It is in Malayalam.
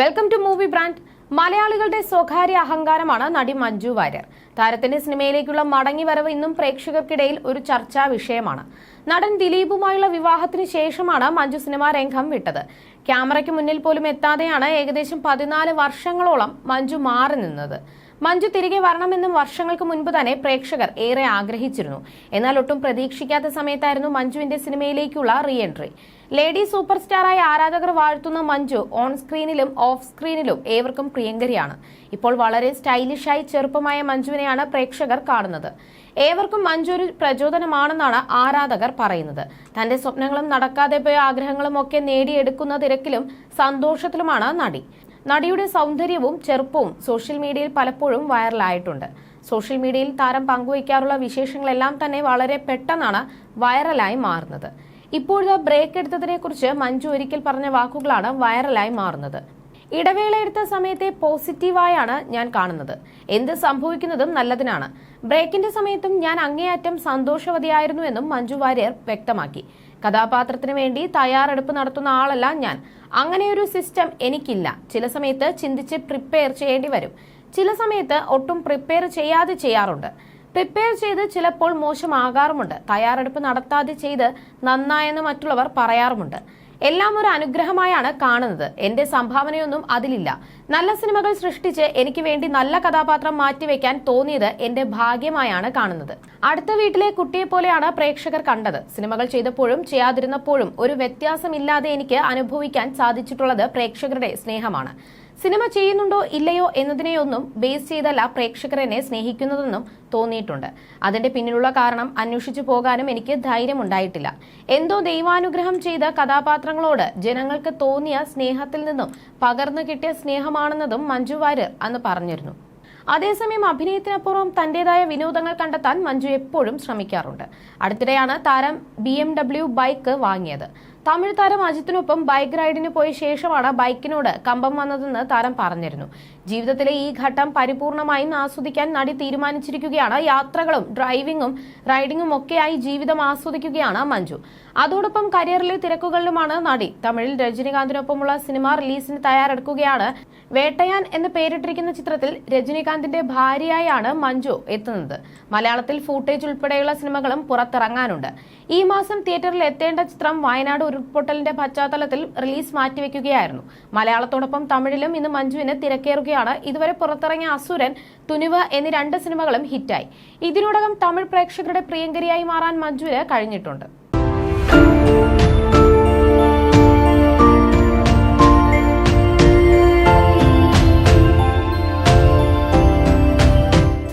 വെൽക്കം ടു മൂവി ബ്രാൻഡ് മലയാളികളുടെ സ്വകാര്യ അഹങ്കാരമാണ് നടി മഞ്ജു വാര്യർ. താരത്തിന്റെ സിനിമയിലേക്കുള്ള മടങ്ങി വരവ് ഇന്നും പ്രേക്ഷകർക്കിടയിൽ ഒരു ചർച്ചാ വിഷയമാണ്. നടൻ ദിലീപുമായുള്ള വിവാഹത്തിന് ശേഷമാണ് മഞ്ജു സിനിമാ രംഗം വിട്ടത്. ക്യാമറയ്ക്ക് മുന്നിൽ പോലും എത്താതെയാണ് ഏകദേശം പതിനാല് വർഷങ്ങളോളം മഞ്ജു മാറി നിന്നത്. മഞ്ജു തിരികെ വരണമെന്നും വർഷങ്ങൾക്ക് മുൻപ് തന്നെ പ്രേക്ഷകർ ഏറെ ആഗ്രഹിച്ചിരുന്നു. എന്നാൽ ഒട്ടും പ്രതീക്ഷിക്കാത്ത സമയത്തായിരുന്നു മഞ്ജുവിന്റെ സിനിമയിലേക്കുള്ള റീ എൻട്രി ലേഡി സൂപ്പർ സ്റ്റാറായി ആരാധകർ വാഴ്ത്തുന്ന മഞ്ജു ഓൺ സ്ക്രീനിലും ഓഫ് സ്ക്രീനിലും ഏവർക്കും പ്രിയങ്കരിയാണ്. ഇപ്പോൾ വളരെ സ്റ്റൈലിഷായി ചെറുപ്പമായ മഞ്ജുവിനെയാണ് പ്രേക്ഷകർ കാണുന്നത്. ഏവർക്കും മഞ്ജു ഒരു പ്രചോദനമാണെന്നാണ് ആരാധകർ പറയുന്നത്. തന്റെ സ്വപ്നങ്ങളും നടക്കാതെ പോയ ആഗ്രഹങ്ങളും ഒക്കെ നേടിയെടുക്കുന്ന തിരക്കിലും സന്തോഷത്തിലുമാണ് നടി. നടിയുടെ സൗന്ദര്യവും ചെറുപ്പവും സോഷ്യൽ മീഡിയയിൽ പലപ്പോഴും വൈറലായിട്ടുണ്ട്. സോഷ്യൽ മീഡിയയിൽ താരം പങ്കുവയ്ക്കാറുള്ള വിശേഷങ്ങളെല്ലാം തന്നെ വളരെ പെട്ടെന്നാണ് വൈറലായി മാറുന്നത്. ഇപ്പോഴത്തെ ബ്രേക്ക് എടുത്തതിനെ കുറിച്ച് മഞ്ജു ഒരിക്കൽ പറഞ്ഞ വാക്കുകളാണ് വൈറലായി മാറുന്നത്. ഇടവേള എടുത്ത സമയത്തെ പോസിറ്റീവായാണ് ഞാൻ കാണുന്നത്. എന്ത് സംഭവിക്കുന്നതും നല്ലതിനാണ്. ബ്രേക്കിന്റെ സമയത്തും ഞാൻ അങ്ങേയറ്റം സന്തോഷവതിയായിരുന്നു എന്നും മഞ്ജു വാര്യർ വ്യക്തമാക്കി. കഥാപാത്രത്തിന് വേണ്ടി തയ്യാറെടുപ്പ് നടത്തുന്ന ആളല്ല ഞാൻ. അങ്ങനെയൊരു സിസ്റ്റം എനിക്കില്ല. ചില സമയത്ത് ചിന്തിച്ച് പ്രിപ്പയർ ചെയ്യേണ്ടി വരും. ചില സമയത്ത് ഒട്ടും പ്രിപ്പയർ ചെയ്യാതെ ചെയ്യാറുണ്ട്. പ്രിപ്പയർ ചെയ്ത് ചിലപ്പോൾ മോശമാകാറുമുണ്ട്. തയ്യാറെടുപ്പ് നടത്താതെ ചെയ്ത് നന്നായെന്ന് മറ്റുള്ളവർ പറയാറുമുണ്ട്. എല്ലാം ഒരു അനുഗ്രഹമായാണ് കാണുന്നത്. എന്റെ സംഭാവനയൊന്നും അതിലില്ല. നല്ല സിനിമകൾ സൃഷ്ടിച്ച് എനിക്ക് വേണ്ടി നല്ല കഥാപാത്രം മാറ്റിവെക്കാൻ തോന്നിയത് എന്റെ ഭാഗ്യമായാണ് കാണുന്നത്. അടുത്ത വീട്ടിലെ കുട്ടിയെ പോലെയാണ് പ്രേക്ഷകർ കണ്ടത്. സിനിമകൾ ചെയ്തപ്പോഴും ചെയ്യാതിരുന്നപ്പോഴും ഒരു വ്യത്യാസമില്ലാതെ എനിക്ക് അനുഭവിക്കാൻ സാധിച്ചിട്ടുള്ളത് പ്രേക്ഷകരുടെ സ്നേഹമാണ്. സിനിമ ചെയ്യുന്നുണ്ടോ ഇല്ലയോ എന്നതിനെയൊന്നും ബേസ് ചെയ്തല്ല പ്രേക്ഷകരനെ സ്നേഹിക്കുന്നതെന്നും തോന്നിയിട്ടുണ്ട്. അതിന്റെ പിന്നിലുള്ള കാരണം അന്വേഷിച്ചു പോകാനും എനിക്ക് ധൈര്യമുണ്ടായിട്ടില്ല. എന്തോ ദൈവാനുഗ്രഹം ചെയ്ത കഥാപാത്രങ്ങളോട് ജനങ്ങൾക്ക് തോന്നിയ സ്നേഹത്തിൽ നിന്നും പകർന്നു കിട്ടിയ സ്നേഹമാണെന്നതും മഞ്ജു വാര്യർ അന്ന് പറഞ്ഞിരുന്നു. അതേസമയം അഭിനയത്തിനപ്പുറം തന്റേതായ വിനോദങ്ങൾ കണ്ടെത്താൻ മഞ്ജു എപ്പോഴും ശ്രമിക്കാറുണ്ട്. അടുത്തിടെയാണ് താരം ബി ബൈക്ക് വാങ്ങിയത്. തമിഴ് താരം അജിത്തിനൊപ്പം ബൈക്ക് റൈഡിന് പോയ ശേഷമാണ് ബൈക്കിനോട് കമ്പം വന്നതെന്ന് താരം പറഞ്ഞിരുന്നു. ജീവിതത്തിലെ ഈ ഘട്ടം പരിപൂർണമായും ആസ്വദിക്കാൻ നടി തീരുമാനിച്ചിരിക്കുകയാണ്. യാത്രകളും ഡ്രൈവിംഗും റൈഡിങ്ങും ഒക്കെയായി ജീവിതം ആസ്വദിക്കുകയാണ് മഞ്ജു. അതോടൊപ്പം കരിയറിലെ തിരക്കുകളിലുമാണ് നടി. തമിഴിൽ രജനീകാന്തിനൊപ്പമുള്ള സിനിമ റിലീസിന് തയ്യാറെടുക്കുകയാണ്. വേട്ടയാൻ എന്ന് പേരിട്ടിരിക്കുന്ന ചിത്രത്തിൽ രജനീകാന്തിന്റെ ഭാര്യയായാണ് മഞ്ജു എത്തുന്നത്. മലയാളത്തിൽ ഫൂട്ടേജ് ഉൾപ്പെടെയുള്ള സിനിമകളും പുറത്തിറങ്ങാനുണ്ട്. ഈ മാസം തിയേറ്ററിൽ എത്തേണ്ട ചിത്രം വയനാട് ഉരുൾപൊട്ടലിന്റെ പശ്ചാത്തലത്തിൽ റിലീസ് മാറ്റിവെക്കുകയായിരുന്നു. മലയാളത്തോടൊപ്പം തമിഴിലും ഇന്ന് മഞ്ജുവിന് തിരക്കേറുകയാണ്. ഇതുവരെ പുറത്തിറങ്ങിയ അസുരൻ തുനിവ എന്നീ രണ്ട് സിനിമകളും ഹിറ്റായി. ഇതിനോടകം തമിഴ് പ്രേക്ഷകരുടെ പ്രിയങ്കരിയായി മാറാൻ മഞ്ജുവിന് കഴിഞ്ഞിട്ടുണ്ട്.